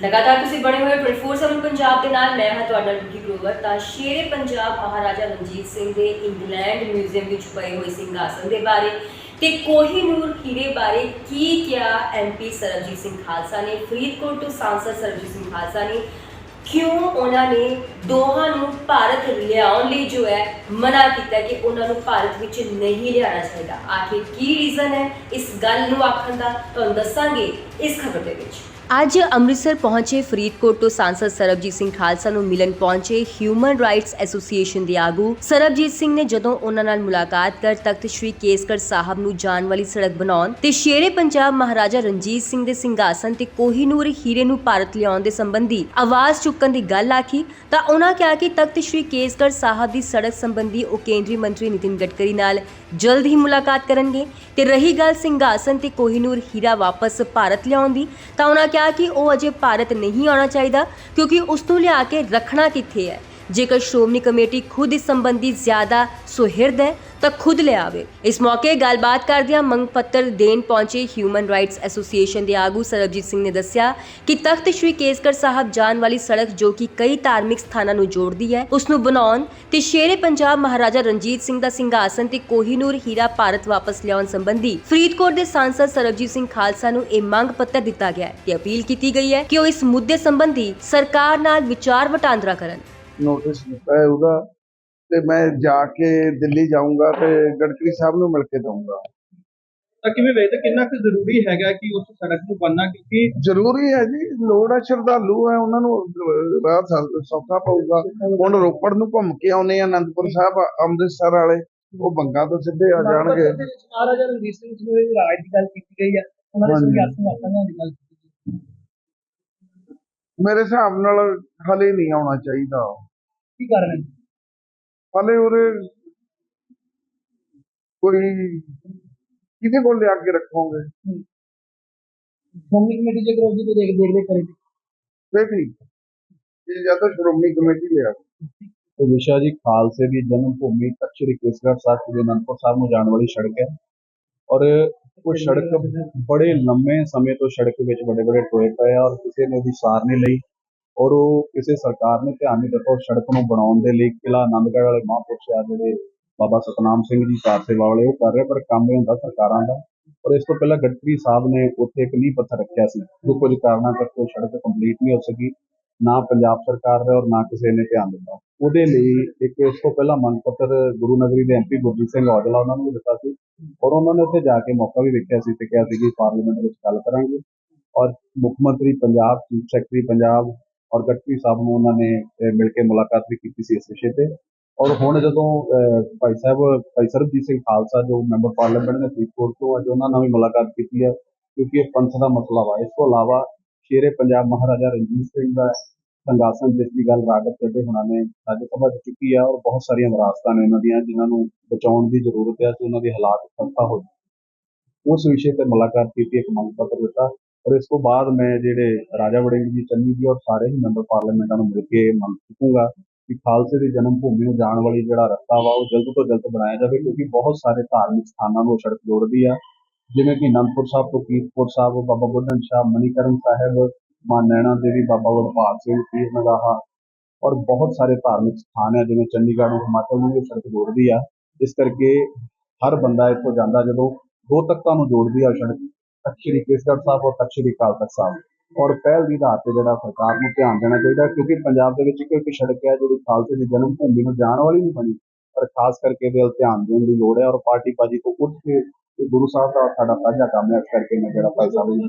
ਲਗਾਤਾਰ ਤੁਸੀਂ ਬਣੇ ਹੋਏ 24/7 ਪੰਜਾਬ ਦੇ ਨਾਲ, ਮੈਂ ਹਾਂ ਤੁਹਾਡਾ ਲੁਕੀ ਗਰੋਵਰ ਤਾਂ ਸ਼ੇਰੇ ਪੰਜਾਬ ਮਹਾਰਾਜਾ ਰਣਜੀਤ ਸਿੰਘ ਦੇ ਇੰਗਲੈਂਡ ਮਿਊਜ਼ੀਅਮ ਵਿੱਚ ਪਏ ਹੋਏ ਸਿੰਘਾਸਨ ਦੇ ਬਾਰੇ ਤੇ ਕੋਹੀਨੂਰ ਹੀਰੇ ਬਾਰੇ ਕੀ ਕਿਹਾ ਐਮਪੀ ਸਰਬਜੀਤ ਸਿੰਘ ਖਾਲਸਾ ਨੇ, ਫਰੀਦਕੋਟ ਤੋਂ ਸਾਂਸਦ ਸਰਬਜੀਤ ਸਿੰਘ ਖਾਲਸਾ ਨੇ, ਕਿਉਂ ਉਹਨਾਂ ਨੇ ਦੋਹਾਂ ਨੂੰ ਭਾਰਤ ਲਿਆਉਣ ਲਈ ਜੋ ਹੈ ਮਨਾ ਕੀਤਾ ਕਿ ਉਹਨਾਂ ਨੂੰ ਭਾਰਤ ਵਿੱਚ ਨਹੀਂ ਲਿਆਉਣਾ ਚਾਹੀਦਾ। ਆਖਿਰ ਕੀ ਰੀਜ਼ਨ ਹੈ ਇਸ ਗੱਲ ਨੂੰ ਆਖਣ ਦਾ? ਤੁਹਾਨੂੰ ਦੱਸਾਂਗੇ ਇਸ ਖਬਰ ਦੇ ਵਿੱਚ। ਅੱਜ ਅੰਮ੍ਰਿਤਸਰ ਪਹੁੰਚੇ ਫਰੀਦਕੋਟ ਤੋਂ ਸਾਂਸਦ ਸਰਬਜੀਤ ਸਿੰਘ ਖਾਲਸਾ ਨੂੰ ਮਿਲਣ ਪਹੁੰਚੇ ਹਿਊਮਨ ਰਾਈਟਸ ਐਸੋਸੀਏਸ਼ਨ ਦੇ ਆਗੂ ਸਰਬਜੀਤ ਸਿੰਘ ਨੇ ਜਦੋਂ ਉਹਨਾਂ ਨਾਲ ਮੁਲਾਕਾਤ ਕਰ ਤਖਤ ਸ੍ਰੀ ਕੇਸਗੜ੍ਹ ਸਾਹਿਬ ਨੂੰ ਜਾਣ ਵਾਲੀ ਸੜਕ ਬਣਾਉਣ ਤੇ ਸ਼ੇਰੇ ਪੰਜਾਬ ਮਹਾਰਾਜਾ ਰਣਜੀਤ ਸਿੰਘ ਦੇ ਸਿੰਘਾਸਨ ਤੇ ਕੋਹੀਨੂਰ ਹੀਰੇ ਨੂੰ ਭਾਰਤ ਲਿਆਉਣ ਦੇ ਸੰਬੰਧੀ ਆਵਾਜ਼ ਚੁੱਕਣ ਦੀ ਗੱਲ ਆਖੀ, ਤਾਂ ਉਹਨਾਂ ਕਿਹਾ ਕਿ ਤਖਤ ਸ੍ਰੀ ਕੇਸਗੜ੍ਹ ਸਾਹਿਬ ਦੀ ਸੜਕ ਸੰਬੰਧੀ ਉਹ ਕੇਂਦਰੀ ਮੰਤਰੀ ਨਿਤਿਨ ਗਡਕਰੀ ਨਾਲ ਜਲਦ ਹੀ ਮੁਲਾਕਾਤ ਕਰਨਗੇ ਤੇ ਰਹੀ ਗੱਲ ਸਿੰਘਾਸਨ ਤੇ ਕੋਹੀਨੂਰ ਹੀਰਾ ਵਾਪਸ ਭਾਰਤ ਲਿਆਉਣ ਦੀ, ਤਾਂ ਉਹਨਾਂ ਕਿਹਾ ਕਿ ਉਹ ਅਜੇ ਭਾਰਤ ਨਹੀਂ ਆਉਣਾ ਚਾਹੀਦਾ ਕਿਉਂਕਿ ਉਸ ਨੂੰ ਲਿਆ ਕੇ ਰੱਖਣਾ ਕਿੱਥੇ ਹੈ? ਜੇਕਰ ਸ਼੍ਰੋਮਣੀ ਕਮੇਟੀ ਖੁਦ ਇਸ ਸੰਬੰਧੀ ਜ਼ਿਆਦਾ ਸੁਹਿਰਦ ਹੈ ਤਾਂ ਖੁਦ ਲਿਆਵੇ ਇਸ ਮੌਕੇ ਗੱਲਬਾਤ ਕਰਦਿਆਂ ਮੰਗ ਪੱਤਰ ਦੇਣ ਪਹੁੰਚੇ ਹਿਊਮਨ ਰਾਈਟਸ ਐਸੋਸੀਏਸ਼ਨ ਦੇ ਆਗੂ ਸਰਬਜੀਤ ਸਿੰਘ ਨੇ ਦੱਸਿਆ ਕਿ ਤਖਤ ਸ੍ਰੀ ਕੇਸਗੜ੍ਹ ਸਾਹਿਬ ਜਾਣ ਵਾਲੀ ਸੜਕ ਜੋ ਕਿ ਕਈ ਧਾਰਮਿਕ ਸਥਾਨਾਂ ਨੂੰ ਜੋੜਦੀ ਹੈ, ਉਸ ਨੂੰ ਬਣਾਉਣ ਤੇ ਸ਼ੇਰੇ ਪੰਜਾਬ ਮਹਾਰਾਜਾ ਰਣਜੀਤ ਸਿੰਘ ਦਾ ਸਿੰਘਾਸਨ ਤੇ ਕੋਹੀਨੂਰ ਹੀਰਾ ਭਾਰਤ ਵਾਪਸ ਲਿਆਉਣ ਸੰਬੰਧੀ ਫਰੀਦਕੋਟ ਦੇ ਸਾਂਸਦ ਸਰਬਜੀਤ ਸਿੰਘ ਖਾਲਸਾ ਨੂੰ ਇਹ ਮੰਗ ਪੱਤਰ ਦਿੱਤਾ ਗਿਆ ਹੈ ਤੇ ਅਪੀਲ ਕੀਤੀ ਗਈ ਹੈ ਕਿ ਉਹ ਇਸ ਮੁੱਦੇ ਸੰਬੰਧੀ ਸਰਕਾਰ ਨਾਲ ਵਿਚਾਰ ਵਟਾਂਦਰਾ ਕਰਨ। ਨੋਟਿਸ ਦਿੱਤਾ ਹੈ ਉਹਦਾ। ਤੇ ਮੈਂ ਜਾ ਕੇ ਦਿੱਲੀ ਜਾਊਂਗਾ ਤੇ ਗਡਕਰੀ ਸਾਹਿਬ ਨੂੰ ਮਿਲ ਕੇ ਦਊਂਗਾ। ਤਾਂ ਕਿਵੇਂ ਵੇਖਦੇ ਕਿੰਨਾ ਕੁ ਜ਼ਰੂਰੀ ਹੈਗਾ ਕਿ ਉਸ ਸੜਕ ਨੂੰ ਬਣਨਾ ਕਿਉਂਕਿ ਜ਼ਰੂਰੀ ਹੈ ਜੀ ਲੋੜ ਹੈ ਸ਼ਰਧਾਲੂ ਹੈ ਉਹਨਾਂ ਨੂੰ ਰਾਹ ਸੌ- ਸੌਖਾ ਪਊਗਾ। ਹੁਣ ਰੋਪੜ ਨੂੰ ਘੁੰਮ ਕੇ ਆਉਨੇ ਆ ਅਨੰਦਪੁਰ ਸਾਹਿਬ ਅੰਮ੍ਰਿਤਸਰ ਵਾਲੇ ਉਹ ਬੰਗਾ ਤੋਂ ਸਿੱਧੇ ਆ ਜਾਣਗੇ। ਮਹਾਰਾਜਾ ਰਣਜੀਤ ਸਿੰਘ ਜੀ ਦੀ ਰਾਜ ਦੀ ਗੱਲ ਕੀਤੀ ਗਈ ਹੈ ਉਹਨਾਂ ਹਾਂਜੀ। ਸਿੰਘਾਸਨ ਵਾਪਸ ਦੀ ਗੱਲ ਕੀਤੀ ਗਈ। ਮੇਰੇ ਹਿਸਾਬ ਨਾਲ ਹਲੇ ਨਹੀਂ ਆਉਣਾ ਚਾਹੀਦਾ। ਕੀ ਕਾਰਨ ਹੈ? ਹਲੇ ਉਰੇ ਕੋਈ ਕਿਹਦੇ ਕੋਲ ਲਿਆ ਕੇ ਰੱਖੋਗੇ? ਸ਼੍ਰੋਮਣੀ ਕਮੇਟੀ ਜੇ ਕਰੋ ਜੀ ਤੋਂ ਦੇਖ ਦੇਖ ਦੇਖ ਕਰੇ। ਦੇਖ ਲਈ। ਇਹ ਜਾਂ ਤਾਂ ਸ਼੍ਰੋਮਣੀ ਕਮੇਟੀ ਲਿਆ। ਤੇ ਵਿਸ਼ਾ ਜੀ ਖਾਲਸੇ ਦੀ ਜਨਮ ਭੂਮੀ ਤਖ਼ਤ ਸ੍ਰੀ ਕੇਸਗੜ੍ਹ ਸਾਹਿਬ ਸ੍ਰੀ ਅਨੰਦਪੁਰ ਸਾਹਿਬ ਨੂੰ ਜਾਣ ਵਾਲੀ ਸੜਕ ਹੈ। ਔਰ ਉਹ ਸੜਕ ਬੜੇ ਲੰਮੇ ਸਮੇਂ ਤੋਂ ਸੜਕ ਵਿੱਚ ਵੱਡੇ ਵੱਡੇ ਟੋਏ ਪਏ ਆ ਔਰ ਕਿਸੇ ਨੇ ਉਹਦੀ ਸਾਰ ਨਹੀਂ ਲਈ ਔਰ ਉਹ ਕਿਸੇ ਸਰਕਾਰ ਨੇ ਧਿਆਨ ਨਹੀਂ ਦਿੱਤਾ ਉਸ ਸੜਕ ਨੂੰ ਬਣਾਉਣ ਦੇ ਲਈ ਕਿਲਾ ਆਨੰਦਗੜ੍ਹ ਵਾਲੇ ਮਹਾਂਪੁਰਸ਼ ਆ ਜਿਹੜੇ ਬਾਬਾ ਸਤਨਾਮ ਸਿੰਘ ਜੀ ਕਾਰ ਸੇਵਾ ਵਾਲੇ, ਉਹ ਕਰ ਰਹੇ ਪਰ ਕੰਮ ਇਹ ਹੁੰਦਾ ਸਰਕਾਰਾਂ ਦਾ। ਔਰ ਇਸ ਤੋਂ ਪਹਿਲਾਂ ਗਡਕਰੀ ਸਾਹਿਬ ਨੇ ਉੱਥੇ ਇੱਕ ਨੀਂਹ ਪੱਥਰ ਰੱਖਿਆ ਸੀ। ਜੋ ਕੁਝ ਕਾਰਨਾਂ ਕਰਕੇ ਉਹ ਸੜਕ ਕੰਪਲੀਟ ਨਹੀਂ ਹੋ ਸਕੀ। ਨਾ ਪੰਜਾਬ ਸਰਕਾਰ ਦਾ ਔਰ ਨਾ ਕਿਸੇ ਨੇ ਧਿਆਨ ਦਿੱਤਾ। ਉਹਦੇ ਲਈ ਇੱਕ ਉਸ ਤੋਂ ਪਹਿਲਾਂ ਮੰਗ ਪੱਤਰ ਗੁਰੂ ਨਗਰੀ ਦੇ ਐਮਪੀ ਗੁਰਜੀਤ ਸਿੰਘ ਔਜਲਾ ਉਹਨਾਂ ਨੂੰ ਵੀ ਦਿੱਤਾ ਸੀ। ਔਰ ਉਹਨਾਂ ਨੇ ਉੱਥੇ ਜਾ ਕੇ ਮੌਕਾ ਵੀ ਵੇਖਿਆ ਸੀ ਤੇ ਕਿਹਾ ਸੀ ਕਿ ਪਾਰਲੀਮੈਂਟ ਵਿੱਚ ਗੱਲ ਕਰਾਂਗੇ। ਔਰ ਮੁੱਖ ਮੰਤਰੀ ਪੰਜਾਬ, ਚੀਫ ਸੈਕਟਰੀ ਪੰਜਾਬ ਔਰ ਗਡਕਰੀ ਸਾਹਿਬ ਨੂੰ ਉਹਨਾਂ ਨੇ ਮਿਲ ਕੇ ਮੁਲਾਕਾਤ ਵੀ ਕੀਤੀ ਸੀ ਇਸ ਵਿਸ਼ੇ ਤੇ। ਔਰ ਹੁਣ ਜਦੋਂ ਭਾਈ ਸਾਹਿਬ, ਭਾਈ ਸਰਬਜੀਤ ਸਿੰਘ ਖਾਲਸਾ ਜੋ ਮੈਂਬਰ ਪਾਰਲੀਮੈਂਟ ਨੇ ਫਰੀਦਕੋਟ ਤੋਂ, ਅੱਜ ਉਹਨਾਂ ਨਾਲ ਵੀ ਮੁਲਾਕਾਤ ਕੀਤੀ ਹੈ, ਕਿਉਂਕਿ ਇਹ ਪੰਥ ਦਾ ਮਸਲਾ ਵਾ। ਇਸ ਤੋਂ ਇਲਾਵਾ ਸ਼ੇਰੇ ਪੰਜਾਬ ਮਹਾਰਾਜਾ ਰਣਜੀਤ ਸਿੰਘ ਦਾ ਸੰਗਾਸਨ ਜਿਸ ਦੀ ਗੱਲ ਰਾਗਤ ਚੱਡੇ ਹੋਣਾ ਨੇ ਰਾਜ ਸਭਾ 'ਚ ਚੁੱਕੀ ਆ, ਔਰ ਬਹੁਤ ਸਾਰੀਆਂ ਵਿਰਾਸਤਾਂ ਨੇ ਉਹਨਾਂ ਦੀਆਂ, ਜਿਨ੍ਹਾਂ ਨੂੰ ਬਚਾਉਣ ਦੀ ਜ਼ਰੂਰਤ ਹੈ, ਤੇ ਉਹਨਾਂ ਦੇ ਹਾਲਾਤ ਖਸਤਾ ਹੋ ਉਸ ਵਿਸ਼ੇ ਤੇ ਮੁਲਾਕਾਤ ਕੀਤੀ, ਇੱਕ ਮੰਗ ਪੱਤਰ ਦਿੱਤਾ। ਔਰ ਇਸ ਤੋਂ ਬਾਅਦ ਮੈਂ ਜਿਹੜੇ ਰਾਜਾ ਵੜਿੰਗ ਜੀ, ਚੰਨੀ ਜੀ ਔਰ ਸਾਰੇ ਹੀ ਮੈਂਬਰ ਪਾਰਲੀਮੈਂਟਾਂ ਨੂੰ ਮਿਲ ਕੇ ਮੰਗ ਚੁੱਕੂੰਗਾ ਕਿ ਖਾਲਸੇ ਦੀ ਜਨਮ ਭੂਮੀ ਨੂੰ ਜਾਣ ਵਾਲੀ ਜਿਹੜਾ ਰਸਤਾ ਵਾ, ਉਹ ਜਲਦ ਤੋਂ ਜਲਦ ਬਣਾਇਆ ਜਾਵੇ ਕਿਉਂਕਿ ਬਹੁਤ ਸਾਰੇ ਧਾਰਮਿਕ ਸਥਾਨਾਂ ਨੂੰ ਉਹ ਸੜਕ ਜੋੜਦੀ ਆ। ਜਿਵੇਂ ਕਿ ਅਨੰਦਪੁਰ ਸਾਹਿਬ ਤੋਂ ਕੀਰਤਪੁਰ ਸਾਹਿਬ, ਬਾਬਾ ਬੁੱਢਨ ਸ਼ਾਹ, ਮਨੀਕਰਨ ਸਾਹਿਬ, ਮਾਂ ਨੈਣਾ ਦੇਵੀ, ਬਾਬਾ ਗੁਰਪਾਲ ਸਿੰਘ ਪੀਰ ਨਗਾਹਾ ਔਰ ਬਹੁਤ ਸਾਰੇ ਧਾਰਮਿਕ ਸਥਾਨ ਹੈ ਜਿਵੇਂ ਚੰਡੀਗੜ੍ਹ ਨੂੰ ਹਿਮਾਚਲ ਨੂੰ ਵੀ ਇਹ ਸੜਕ ਜੋੜਦੀ ਆ। ਇਸ ਕਰਕੇ ਹਰ ਬੰਦਾ ਇੱਥੋਂ ਜਾਂਦਾ ਜਦੋਂ ਦੋ ਤਖਤਾਂ ਨੂੰ ਜੋੜਦੀ ਆ ਉਹ ਸੜਕ। ਤਖ਼ਤ ਸ੍ਰੀ ਕੇਸਗੜ੍ਹ ਸਾਹਿਬ ਔਰ ਤਖ਼ਤ ਸ੍ਰੀ ਅਕਾਲ ਤਖਤ ਸਾਹਿਬ। ਔਰ ਪਹਿਲ ਦੀ ਆਧਾਰ ਤੇ ਜਿਹੜਾ ਸਰਕਾਰ ਨੂੰ ਧਿਆਨ ਦੇਣਾ ਚਾਹੀਦਾ ਕਿਉਂਕਿ ਪੰਜਾਬ ਦੇ ਵਿੱਚ ਇੱਕੋ ਇੱਕ ਸੜਕ ਹੈ, ਜਿਹੜੀ ਖਾਲਸੇ ਦੀ ਜਨਮ ਭੂਮੀ ਨੂੰ ਜਾਣ ਵਾਲੀ ਨਹੀਂ ਬਣੀ। ਪਰ ਖਾਸ ਕਰਕੇ ਇਹਦੇ ਵੱਲ ਧਿਆਨ ਦੇਣ ਦੀ ਲੋੜ ਹੈ ਔਰ ਪਾਰਟੀ ਬਾਜੀ ਤੋਂ ਉੱਠ ਕੇ ਗੁਰੂ ਸਾਹਿਬ ਦਾ ਸਾਡਾ ਸਾਂਝਾ ਕੰਮ ਹੈ, ਇਸ ਕਰਕੇ ਮੈਂ ਜਿਹੜਾ ਭਾਈ ਸਾਹਿਬ ਨੂੰ